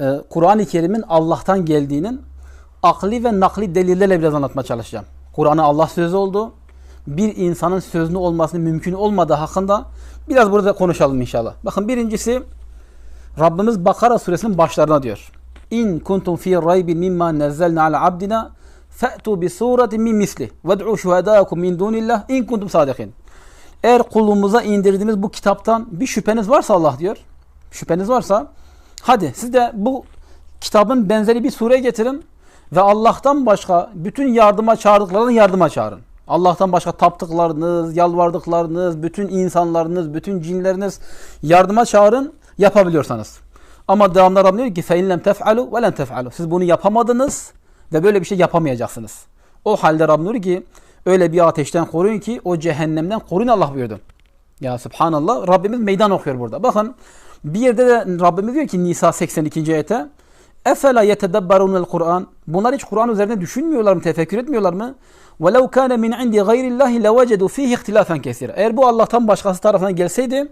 e, Kur'an-ı Kerim'in Allah'tan geldiğinin akli ve nakli delillerle biraz anlatmaya çalışacağım. Kur'an'ın Allah sözü oldu. Bir insanın sözünü olmasının mümkün olmadığı hakkında biraz burada konuşalım inşallah. Bakın birincisi Rabbimiz Bakara suresinin başlarına diyor. İn kuntum fi raybin mimma nazzalna ala abdina fa'tu bi suratin min misli ve'd'u şuhadâkum min dunillah in kuntum sadikin. Eğer kulumuza indirdiğimiz bu kitaptan bir şüpheniz varsa Allah diyor. Şüpheniz varsa hadi siz de bu kitabın benzeri bir sure getirin ve Allah'tan başka bütün yardıma çağırdıklarını yardıma çağırın. Allah'tan başka taptıklarınız, yalvardıklarınız, bütün insanlarınız, bütün cinleriniz yardıma çağırın yapabiliyorsanız. Ama devamlı Rabbim diyor ki فَاِنْ لَمْ تَفْعَلُوا وَلَنْ تَفْعَلُوا Siz bunu yapamadınız ve böyle bir şey yapamayacaksınız. O halde Rabbim diyor ki öyle bir ateşten koruyun ki o cehennemden koruyun Allah buyurdu. Ya subhanallah Rabbimiz meydan okuyor burada. Bakın bir yerde de Rabbimiz diyor ki Nisa 82. ayete Efela yetedebberunel Kur'an. Bunlar hiç Kur'an üzerine düşünmüyorlar mı, tefekkür etmiyorlar mı? وَلَوْ كَانَ مِنْ عِنْدِ غَيْرِ اللّٰهِ لَوَجَدُوا ف۪يهِ اِخْتِلَافًا كَثِيرًا Eğer bu Allah'tan başkası tarafından gelseydi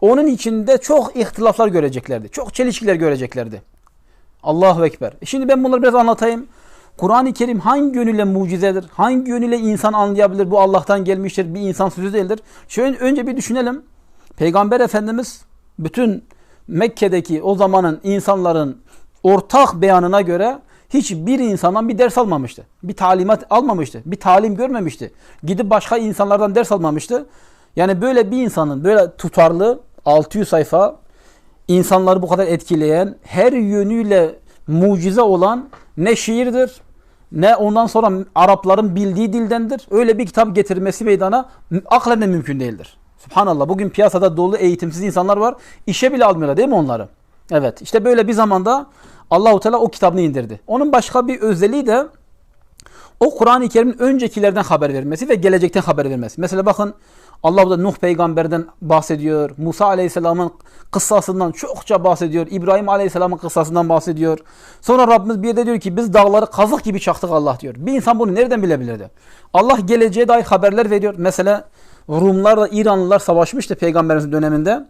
onun içinde çok ihtilaflar göreceklerdi. Çok çelişkiler göreceklerdi. Allahu Ekber. E Şimdi ben bunları biraz anlatayım. Kur'an-ı Kerim hangi yönüyle mucizedir? Hangi yönüyle insan anlayabilir? Bu Allah'tan gelmiştir. Bir insan sözü değildir. Şöyle önce bir düşünelim. Peygamber Efendimiz bütün Mekke'deki o zamanın insanların ortak beyanına göre hiçbir insandan bir ders almamıştı. Bir talimat almamıştı. Bir talim görmemişti. Gidip başka insanlardan ders almamıştı. Yani böyle bir insanın böyle tutarlı 600 sayfa insanları bu kadar etkileyen her yönüyle mucize olan ne şiirdir ne ondan sonra Arapların bildiği dildendir. Öyle bir kitap getirmesi meydana aklen de mümkün değildir. Subhanallah bugün piyasada dolu eğitimsiz insanlar var. İşe bile almıyorlar değil mi onları? Evet işte böyle bir zamanda Allahu Teala o kitabını indirdi. Onun başka bir özelliği de o Kur'an-ı Kerim'in öncekilerden haber vermesi ve gelecekten haber vermesi. Mesela bakın Allah burada Nuh peygamberden bahsediyor. Musa aleyhisselamın kıssasından çokça bahsediyor. İbrahim aleyhisselamın kıssasından bahsediyor. Sonra Rabbimiz bir yerde diyor ki biz dağları kazık gibi çaktık Allah diyor. Bir insan bunu nereden bilebilirdi? Allah geleceğe dair haberler veriyor. Mesela Rumlarla İranlılar savaşmıştı peygamberimizin döneminde.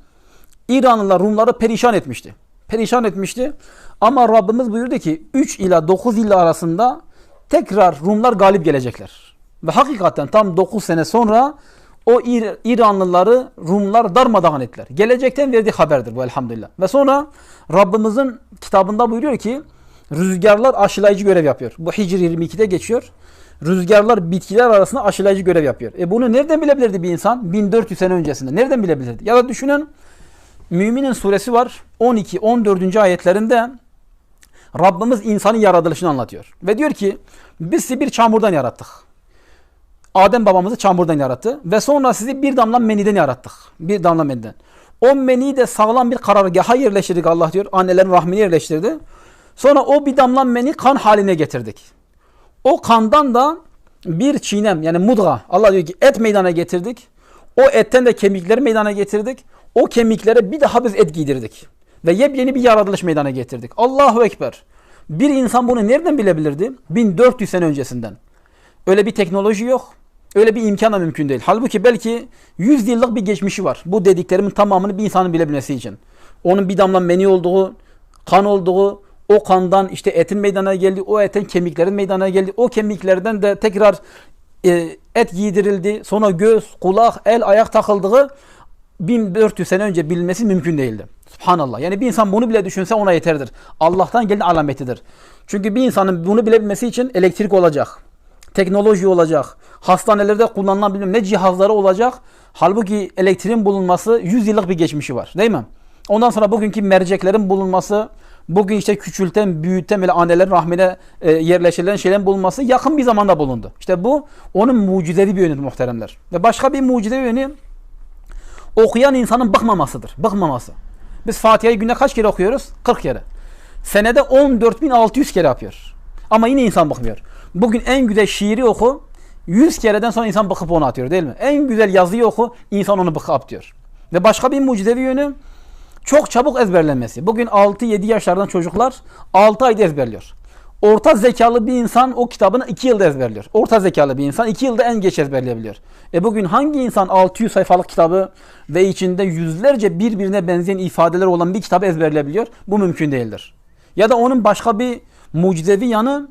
İranlılar Rumları perişan etmişti. Perişan etmişti. Ama Rabbimiz buyurdu ki 3 ila 9 yıl arasında tekrar Rumlar galip gelecekler. Ve hakikaten tam 9 sene sonra o İr İranlıları Rumlar darmadağın ettiler. Gelecekten verdiği haberdir bu elhamdülillah. Ve sonra Rabbimizin kitabında buyuruyor ki rüzgarlar aşılayıcı görev yapıyor. Bu Hicri 22'de geçiyor. Rüzgarlar bitkiler arasında aşılayıcı görev yapıyor. E bunu nereden bilebilirdi bir insan? 1400 sene öncesinde. Nereden bilebilirdi? Ya da düşünün Müminin suresi var. 12-14. ayetlerinde Rabbimiz insanın yaratılışını anlatıyor. Ve diyor ki biz sizi bir çamurdan yarattık. Adem babamızı çamurdan yarattı. Ve sonra sizi bir damla meniden yarattık. Bir damla meniden. O meniyi de sağlam bir karargaha yerleştirdik Allah diyor. Annelerin rahmine yerleştirdi. Sonra o bir damla meni kan haline getirdik. O kandan da bir çiğnem yani mudga Allah diyor ki et meydana getirdik. O etten de kemikleri meydana getirdik. O kemiklere bir daha biz et giydirdik. Ve yepyeni bir yaratılış meydana getirdik. Allahu Ekber. Bir insan bunu nereden bilebilirdi? 1400 sene öncesinden. Öyle bir teknoloji yok. Öyle bir imkan da mümkün değil. Halbuki belki 100 yıllık bir geçmişi var. Bu dediklerimin tamamını bir insanın bilebilmesi için. Onun bir damla meni olduğu, kan olduğu, o kandan işte etin meydana geldi, o etin kemiklerin meydana geldi. O kemiklerden de tekrar e, et giydirildi. Sonra göz, kulak, el, ayak takıldığı 1400 sene önce bilmesi mümkün değildi. Subhanallah. Yani bir insan bunu bile düşünse ona yeterdir. Allah'tan gelen alametidir. Çünkü bir insanın bunu bilebilmesi için elektrik olacak. Teknoloji olacak. Hastanelerde kullanılan bilmem ne cihazları olacak. Halbuki elektriğin bulunması 100 yıllık bir geçmişi var. Değil mi? Ondan sonra bugünkü merceklerin bulunması, bugün işte küçülten, büyüten böyle annelerin rahmine e, yerleştirilen şeylerin bulunması yakın bir zamanda bulundu. İşte bu onun mucizevi bir yönüdür muhteremler. Ve başka bir mucizevi yönü okuyan insanın bıkmamasıdır. Bıkmaması. Biz Fatiha'yı günde kaç kere okuyoruz? 40 kere. Senede 14.600 kere yapıyor. Ama yine insan bıkmıyor. Bugün en güzel şiiri oku. 100 kereden sonra insan bıkıp onu atıyor değil mi? En güzel yazıyı oku. insan onu bıkıp diyor. Ve başka bir mucizevi yönü çok çabuk ezberlenmesi. Bugün 6-7 yaşlardan çocuklar 6 ayda ezberliyor. Orta zekalı bir insan o kitabını 2 yılda ezberliyor. Orta zekalı bir insan 2 yılda en geç ezberleyebiliyor. E bugün hangi insan 600 sayfalık kitabı ve içinde yüzlerce birbirine benzeyen ifadeler olan bir kitabı ezberleyebiliyor? Bu mümkün değildir. Ya da onun başka bir mucizevi yanı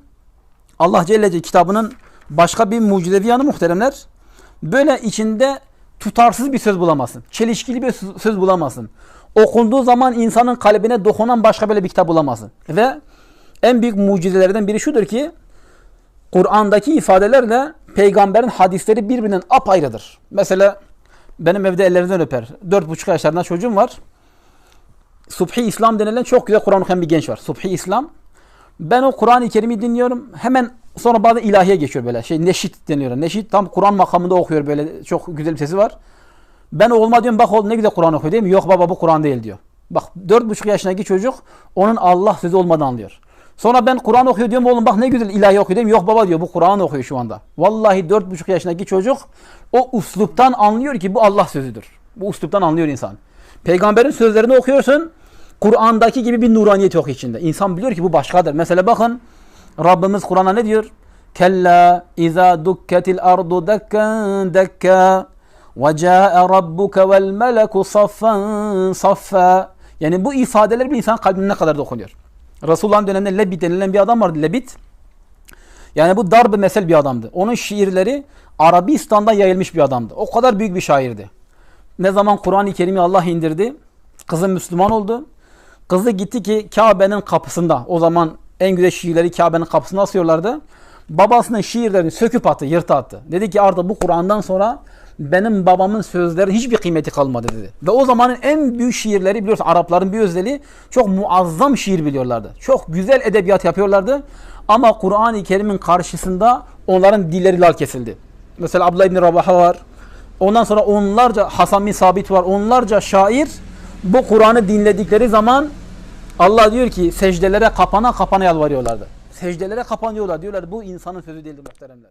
Allah Celle Celle kitabının başka bir mucizevi yanı muhteremler. Böyle içinde tutarsız bir söz bulamazsın. Çelişkili bir söz bulamazsın. Okunduğu zaman insanın kalbine dokunan başka böyle bir kitap bulamazsın. Ve en büyük mucizelerden biri şudur ki Kur'an'daki ifadelerle peygamberin hadisleri birbirinden apayrıdır. Mesela benim evde ellerinden öper. 4,5 yaşlarında çocuğum var. Subhi İslam denilen çok güzel Kur'an okuyan bir genç var. Subhi İslam. Ben o Kur'an-ı Kerim'i dinliyorum. Hemen sonra bazı ilahiye geçiyor böyle. Şey neşit deniyor. Neşit tam Kur'an makamında okuyor böyle. Çok güzel bir sesi var. Ben oğluma diyorum bak oğlum ne güzel Kur'an okuyor değil mi? Yok baba bu Kur'an değil diyor. Bak 4,5 yaşındaki çocuk onun Allah sözü olmadan anlıyor. Sonra ben Kur'an okuyor diyorum oğlum bak ne güzel ilahi okuyor diyorum. Yok baba diyor bu Kur'an okuyor şu anda. Vallahi 4,5 yaşındaki çocuk o usluptan anlıyor ki bu Allah sözüdür. Bu usluptan anlıyor insan. Peygamberin sözlerini okuyorsun. Kur'an'daki gibi bir nuraniyet yok içinde. İnsan biliyor ki bu başkadır. Mesela bakın Rabbimiz Kur'an'a ne diyor? Kella iza dukketil ardu dekkan dekka rabbuke vel meleku saffan saffa. Yani bu ifadeler bir insan kalbine ne kadar dokunuyor. Resulullah'ın döneminde Lebit denilen bir adam vardı. Lebit. Yani bu dar bir mesel bir adamdı. Onun şiirleri Arabistan'da yayılmış bir adamdı. O kadar büyük bir şairdi. Ne zaman Kur'an-ı Kerim'i Allah indirdi. Kızı Müslüman oldu. Kızı gitti ki Kabe'nin kapısında. O zaman en güzel şiirleri Kabe'nin kapısında asıyorlardı. Babasının şiirlerini söküp attı, yırtı attı. Dedi ki artık bu Kur'an'dan sonra benim babamın sözleri hiçbir kıymeti kalmadı dedi. Ve o zamanın en büyük şiirleri biliyorsun Arapların bir özelliği çok muazzam şiir biliyorlardı. Çok güzel edebiyat yapıyorlardı. Ama Kur'an-ı Kerim'in karşısında onların dilleri lal kesildi. Mesela Abdullah İbni Rabaha var. Ondan sonra onlarca Hasan bin Sabit var. Onlarca şair bu Kur'an'ı dinledikleri zaman Allah diyor ki secdelere kapana kapana yalvarıyorlardı. Secdelere kapanıyorlar diyorlar bu insanın sözü değildir muhteremler.